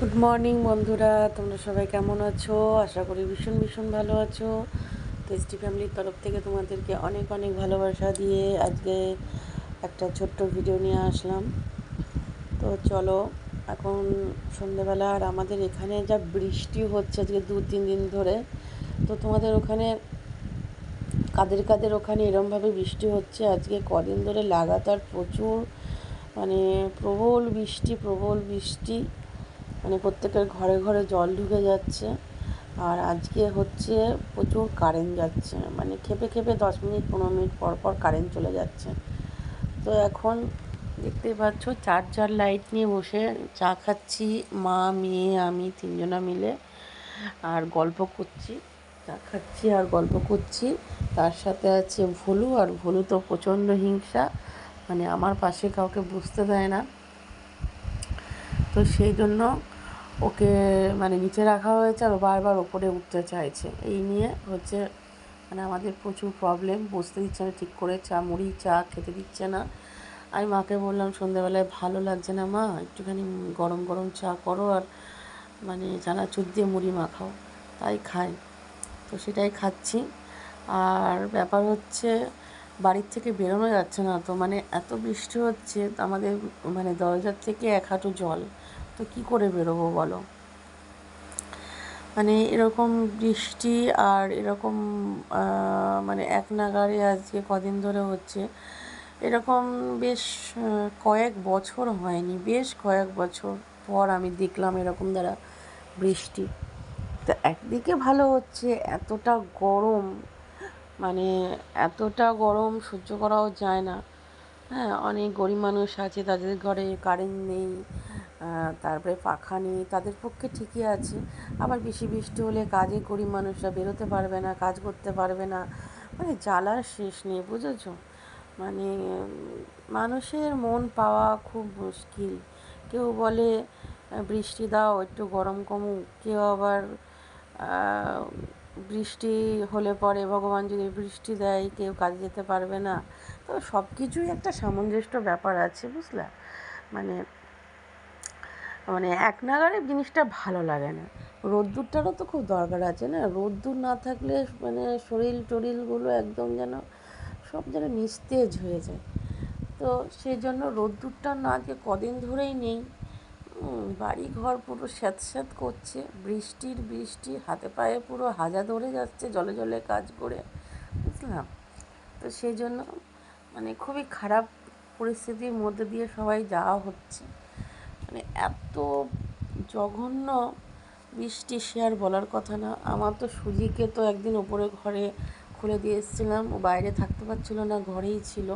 Good morning বন্ধুরা। তোমরা সবাই কেমন আছো? আশা করি ভীষণ ভীষণ ভালো আছো। টেস্টি ফ্যামিলির তরফ থেকে তোমাদেরকে অনেক অনেক ভালোবাসা দিয়ে আজকে একটা ছোট্ট ভিডিও নিয়ে আসলাম। তো চলো, এখন সন্ধেবেলা আর আমাদের এখানে যা বৃষ্টি হচ্ছে আজকে দু, তিন দিন ধরে, তো তোমাদের ওখানে, কাদের কাদের ওখানে এরমভাবে বৃষ্টি হচ্ছে? আজকে কদিন ধরে লাগাতার প্রচুর মানে প্রবল বৃষ্টি প্রবল বৃষ্টি। মানে প্রত্যেকের ঘরে ঘরে জল ঢুকে যাচ্ছে। আর আজকে হচ্ছে প্রচুর কারেন্ট যাচ্ছে। মানে খেপে খেপে দশ মিনিট, পনেরো মিনিট পর পর কারেন্ট চলে যাচ্ছে। তো এখন দেখতেই পাচ্ছ চার্জার লাইট নিয়ে বসে চা খাচ্ছি, মা, মেয়ে, আমি তিনজনা মিলে। আর গল্প করছি, চা খাচ্ছি আর গল্প করছি। তার সাথে আছে ভুলু, আর ভুলু তো প্রচণ্ড হিংসা। মানে আমার পাশে কাউকে বুঝতে দেয় না। তো সেই জন্য ওকে মানে নিচে রাখা হয়েছে আর বারবার ওপরে উঠতে চাইছে। এই নিয়ে হচ্ছে মানে আমাদের প্রচুর প্রবলেম বসতে দিচ্ছে না, ঠিক করে চা, মুড়ি, চা খেতে দিচ্ছে না। আমি মাকে বললাম, সন্ধ্যেবেলায় ভালো লাগছে না মা, একটুখানি গরম গরম চা করো আর মানে চানাচুর দিয়ে মুড়ি মাখাও। তাই খাই। তো সেটাই খাচ্ছি। আর ব্যাপার হচ্ছে বাড়ির থেকে বেরোনো যাচ্ছে না তো মানে এত বৃষ্টি হচ্ছে আমাদের মানে দরজার থেকে এক হাঁটু জল। তো কি করে বেরোবো বলো? মানে এরকম বৃষ্টি আর এরকম মানে এক নাগারে আজকে কদিন ধরে হচ্ছে, এরকম বেশ কয়েক বছর হয়নি, বেশ কয়েক বছর পর আমি দেখলাম এরকম দ্বারা বৃষ্টি। তো একদিকে ভালো হচ্ছে, এতটা গরম মানে এতটা গরম সহ্য করাও যায় না। হ্যাঁ অনেক গরিব মানুষ আছে, তাদের ঘরে কারেন্ট নেই তারপরে পাখা নেই তাদের পক্ষে ঠিকই আছে। আবার বেশি বৃষ্টি হলে কাজে গরিব মানুষরা বেরোতে পারবে না, কাজ করতে পারবে না। মানে জ্বালার শেষ নেই, বুঝেছ? মানে মানুষের মন পাওয়া খুব মুশকিল। কেউ বলে বৃষ্টি দাও, একটু গরম কমুক। কেউ আবার বৃষ্টি হলে পরে ভগবান যদি বৃষ্টি দেয়, কেউ কাজে যেতে পারবে না। তো সব কিছুই একটা সামঞ্জস্য ব্যাপার আছে, বুঝলা? মানে মানে এক নাগারে জিনিসটা ভালো লাগে না। রোদ্দুরটারও তো খুব দরকার আছে না? রোদ্দুর না থাকলে মানে শরীর টরিলগুলো একদম যেন সব যেন নিস্তেজ হয়ে যায়। তো সেই জন্য রোদ্দুরটা না যে কদিন ধরেই নেই বাড়ি ঘর পুরো স্যাঁত করছে, বৃষ্টির বৃষ্টি, হাতে পায়ে পুরো হাজা ধরে যাচ্ছে, জলে জলে কাজ করে, বুঝলাম? তো সেই জন্য মানে খুবই খারাপ পরিস্থিতির মধ্যে দিয়ে সবাই যাওয়া হচ্ছে। মানে এত জঘন্য বৃষ্টি সে আর বলার কথা না। আমার তো সুজিকে তো একদিন ওপরে ঘরে খুলে দিয়ে এসেছিলাম। ও বাইরে থাকতে পারছিল না, ঘরেই ছিল।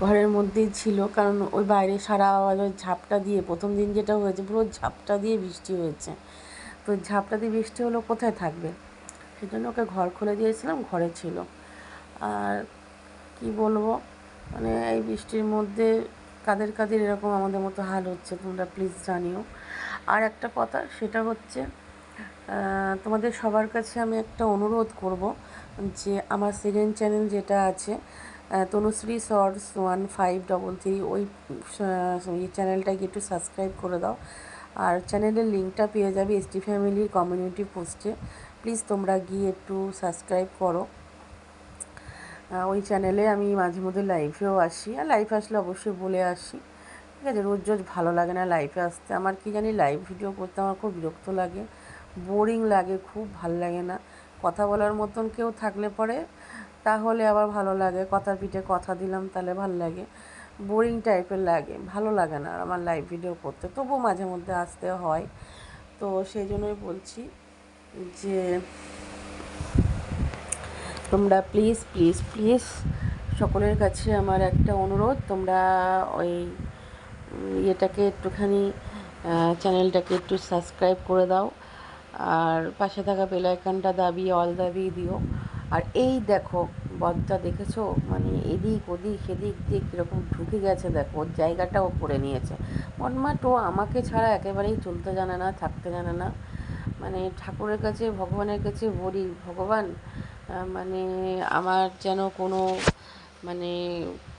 ঘরের মধ্যেই ছিল, কারণ ওই বাইরে সারা আওয়াজ ওই ঝাপটা দিয়ে, প্রথম দিন যেটা হয়েছে, পুরো ঝাপটা দিয়ে বৃষ্টি হয়েছে। তো ঝাপটা দিয়ে বৃষ্টি হলো কোথায় থাকবে? সেজন্য ওকে ঘর খুলে দিয়েছিলাম, ঘরে ছিল। আর কি বলব? মানে এই বৃষ্টির মধ্যে কাদের কাদের এরকম আমাদের মতো হাল হচ্ছে, তোমরা প্লিজ জানিও। আর একটা কথা, সেটা হচ্ছে তোমাদের সবার কাছে আমি একটা অনুরোধ করব যে আমার সেকেন্ড চ্যানেল যেটা আছে Tanushree shorts one five double three ওই চ্যানেলটাকে একটু সাবস্ক্রাইব করে দাও। আর চ্যানেলের লিঙ্কটা পেয়ে যাবে এস এসটি ফ্যামিলির কমিউনিটি পোস্টে প্লিজ তোমরা গিয়ে একটু সাবস্ক্রাইব করো। ওই চ্যানেলে আমি মাঝে মধ্যে লাইভেও আসি। আর লাইভ আসলে অবশ্যই বলে আসি। ঠিক আছে, রোজ রোজ ভালো লাগে না লাইভে আসতে। আমার কি জানি লাইভ ভিডিও করতে আমার খুব বিরক্ত লাগে বোরিং লাগে, খুব ভালো লাগে না। কথা বলার মতন কেউ থাকলে পরে তাহলে আবার ভালো লাগে। কথার পিঠে কথা দিলাম তাহলে ভালো লাগে। বোরিং টাইপের লাগে, ভালো লাগে না আমার লাইভ ভিডিও করতে। তবুও মাঝে মধ্যে আসতে হয়। তো সেই জন্যই বলছি যে তোমরা প্লিজ প্লিজ প্লিজ সকলের কাছে আমার একটা অনুরোধ। তোমরা ওই ইয়েটাকে একটুখানি চ্যানেলটাকে একটু সাবস্ক্রাইব করে দাও। আর পাশে থাকা বেলাইকানটা দাবি অল দাবি দিও। আর এই দেখো, বদটা দেখেছ? মানে এদিক, ওদিক এদিক দিয়ে কীরকম ঢুকে গেছে, দেখো, ওর জায়গাটাও করে নিয়েছে। মনমাট ও আমাকে ছাড়া একেবারেই চলতে জানে না, থাকতে জানে না। মানে ঠাকুরের কাছে, ভগবানের কাছে বলি, ভগবান মানে আমার যেন কোনো মানে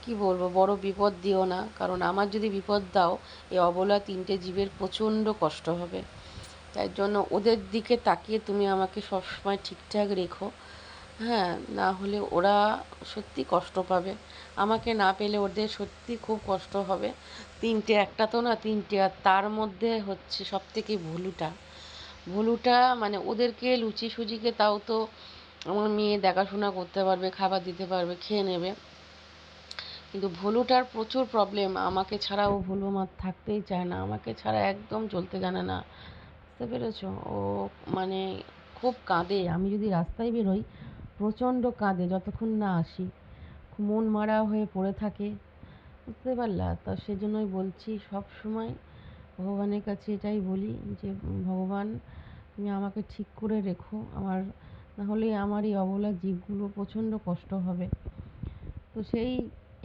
কি বলব, বড় বিপদ দিও না। কারণ আমার যদি বিপদ দাও এই অবলা তিনটে জীবের প্রচণ্ড কষ্ট হবে। তাই জন্য ওদের দিকে তাকিয়ে তুমি আমাকে সবসময় ঠিকঠাক রেখো। হ্যাঁ না হলে ওরা সত্যি কষ্ট পাবে। আমাকে না পেলে ওদের সত্যি খুব কষ্ট হবে। তিনটে একটা তো না, তিনটে আর তার মধ্যে হচ্ছে সব থেকে ভুলুটা। ভুলুটা মানে ওদেরকে লুচি সুজিকে তাও তো আমার মেয়ে দেখাশোনা করতে পারবে, খাবার দিতে পারবে, খেয়ে নেবে। কিন্তু ভুলুটার প্রচুর প্রবলেম আমাকে ছাড়া ও ভুলু আমার থাকতেই চায় না, আমাকে ছাড়া একদম চলতে জানে না। বুঝতে পেরেছ? ও মানে খুব কাঁদে। আমি যদি রাস্তায় বেরোই, প্রচণ্ড কাঁদে, যতক্ষণ না আসি। মন মারা হয়ে পড়ে থাকে। বুঝতে পারলা? তো সেজন্যই বলছি, সব সময় ভগবানের কাছে এটাই বলি যে, ভগবান তুমি আমাকে ঠিক করে রেখো। আমার নাহলে আমার এই অবলা জীবগুলো প্রচণ্ড কষ্ট হবে। তো সেই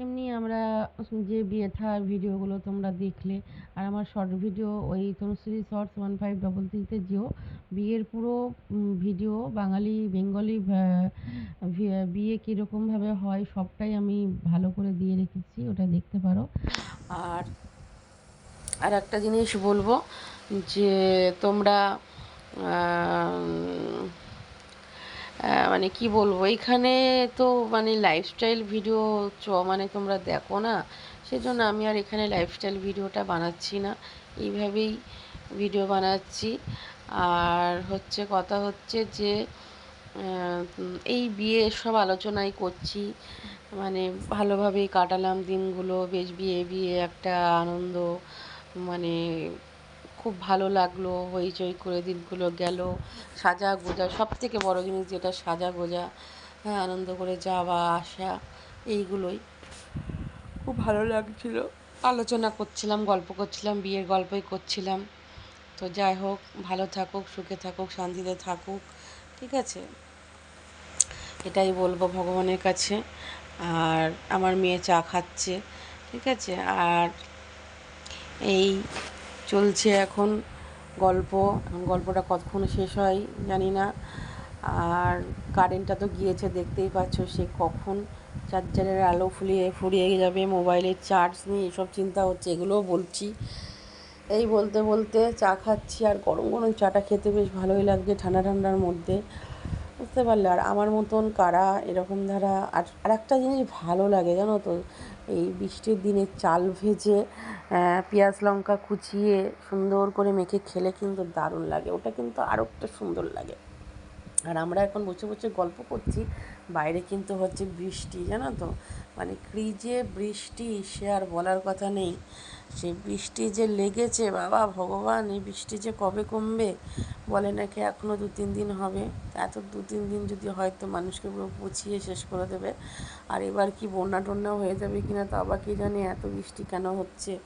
এমনি আমরা যে বিয়ে থার ভিডিওগুলো তোমরা দেখলে, আর আমার শর্ট ভিডিও ওই Tanushree shorts one five double থ্রিতে যেও, বিয়ের পুরো ভিডিও বাঙালি, বেঙ্গলি বিয়ে কীরকমভাবে হয় সবটাই আমি ভালো করে দিয়ে রেখেছি, ওটা দেখতে পারো। আর আর একটা জিনিস বলব যে তোমরা মানে কি বলব, এখানে তো মানে লাইফস্টাইল ভিডিও চ মানে তোমরা দেখো না, সেজন্য আমি আর এখানে লাইফস্টাইল ভিডিওটা বানাচ্ছি না, এইভাবেই ভিডিও বানাচ্ছি। আর হচ্ছে কথা হচ্ছে যে এই বিয়ে সব আলোচনাই করছি মানে ভালোভাবেই কাটালাম দিনগুলো, বেশ বিয়ে বিয়ে একটা আনন্দ মানে খুব ভালো লাগল, হইচই করে দিনগুলো গেল, সাজা গোজা সব থেকে বড়ো জিনিস যেটা সাজা গোজা হ্যাঁ আনন্দ করে যাওয়া, আসা, এইগুলোই। খুব ভালো লাগছিল। আলোচনা করছিলাম, গল্প করছিলাম, বিয়ের গল্পই করছিলাম। তো যাই হোক, ভালো থাকুক, সুখে থাকুক, শান্তিতে থাকুক, ঠিক আছে? এটাই বলব ভগবানের কাছে। আর আমার মেয়ে চা খাচ্ছে, ঠিক আছে? আর এই চলছে এখন গল্প। গল্পটা কতক্ষণ শেষ হয় জানি না। আর কারেন্টটা তো গিয়েছে, দেখতেই পাচ্ছ সে কখন চার্জারের আলো ফুলিয়ে ফুরিয়ে যাবে, মোবাইলের চার্জ নিয়ে এসব চিন্তা হচ্ছে, এগুলোও বলছি। এই বলতে বলতে চা খাচ্ছি, আর গরম গরম চাটা খেতে বেশ ভালোই লাগছে ঠান্ডা ঠান্ডার মধ্যে। বুঝতে পারলে। আর আমার মতন কারা এরকম ধারা? আর একটা জিনিস ভালো লাগে, জানো তো, এই বৃষ্টির দিনে চাল ভেজে পেঁয়াজ লঙ্কা কুচিয়ে সুন্দর করে মেখে খেলে কিন্তু দারুণ লাগে। ওটা কিন্তু আরও একটা সুন্দর লাগে। আর আমরা এখন বসে বসে গল্প করছি বাইরে কিন্তু হচ্ছে বৃষ্টি, জানো তো? মানে কী যে বৃষ্টি, সে আর বলার কথা নেই। সে বৃষ্টি যে লেগেছে, বাবা ভগবান, এই বৃষ্টি যে কবে কমবে? বলে নাকি এখনও দু তিন দিন হবে। এত দু তিন দিন যদি হয়তো মানুষকে পুরো পচিয়ে শেষ করে দেবে। আর এবার কি বন্যা টন্যা হয়ে যাবে কি না তা আবার কি জানি, এত বৃষ্টি কেন হচ্ছে?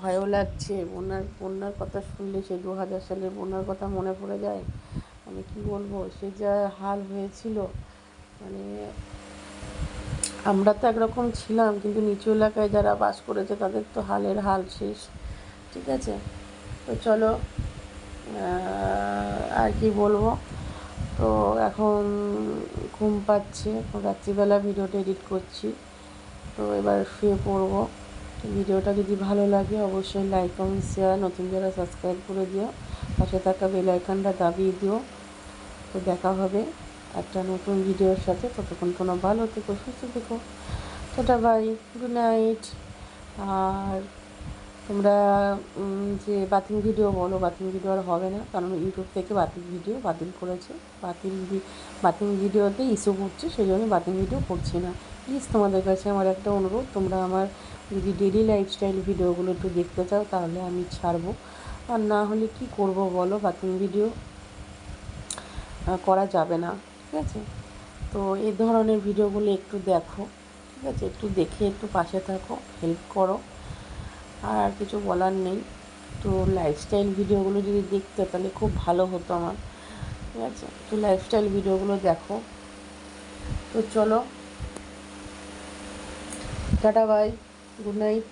ভয়ও লাগছে। বন্যার বন্যার কথা শুনলে সেই দু হাজার সালের বন্যার কথা মনে পড়ে যায়। মানে কি বলব, সে যা হাল হয়েছিল মানে আমরা তো একরকম ছিলাম, কিন্তু নিচু এলাকায় যারা বাস করেছে তাদের তো হালের হাল শেষ, ঠিক আছে? তো চলো আর কি বলব? তো এখন ঘুম পাচ্ছে রাত্রিবেলা ভিডিওটা এডিট করছি। তো এবার শুয়ে পড়ব। ভিডিওটা যদি ভালো লাগে, অবশ্যই লাইক, কমেন্ট, শেয়ার, নতুন যারা সাবস্ক্রাইব করে দিও, পাশে থাকা বেল আইকনটা দাবিয়ে দিও। তো দেখা হবে। একটা নতুন ভিডিওর সাথে ততক্ষণ কোনো ভালো থেকো, সুস্থ থেকো। Tata, bye, good night. আর তোমরা যে বাতিল ভিডিও বলো, বাতিল ভিডিও আর হবে না, কারণ ইউটিউব থেকে বাতিল ভিডিও বাতিল করেছে। বাতিল বাতিল ভিডিওতে ইস্যু করছে সেই জন্য বাতিল ভিডিও করছি না। প্লিজ তোমাদের কাছে আমার একটা অনুরোধ, তোমরা আমার যদি ডেলি লাইফস্টাইল ভিডিওগুলো একটু দেখতে চাও, তাহলে আমি ছাড়বো। আর না হলে কি করব বলো, বাতিল ভিডিও করা যাবে না। আছে? তো এই ধরনের ভিডিওগুলো একটু দেখো, ঠিক আছে? একটু দেখে, একটু পাশে থাকো হেল্প করো। আর কিছু বলার নেই। তো লাইফস্টাইল ভিডিওগুলো যদি দেখতে, তাহলে খুব ভালো হতো আমার, ঠিক আছে? একটু লাইফস্টাইল ভিডিওগুলো দেখো। তো চলো। Tata bye good night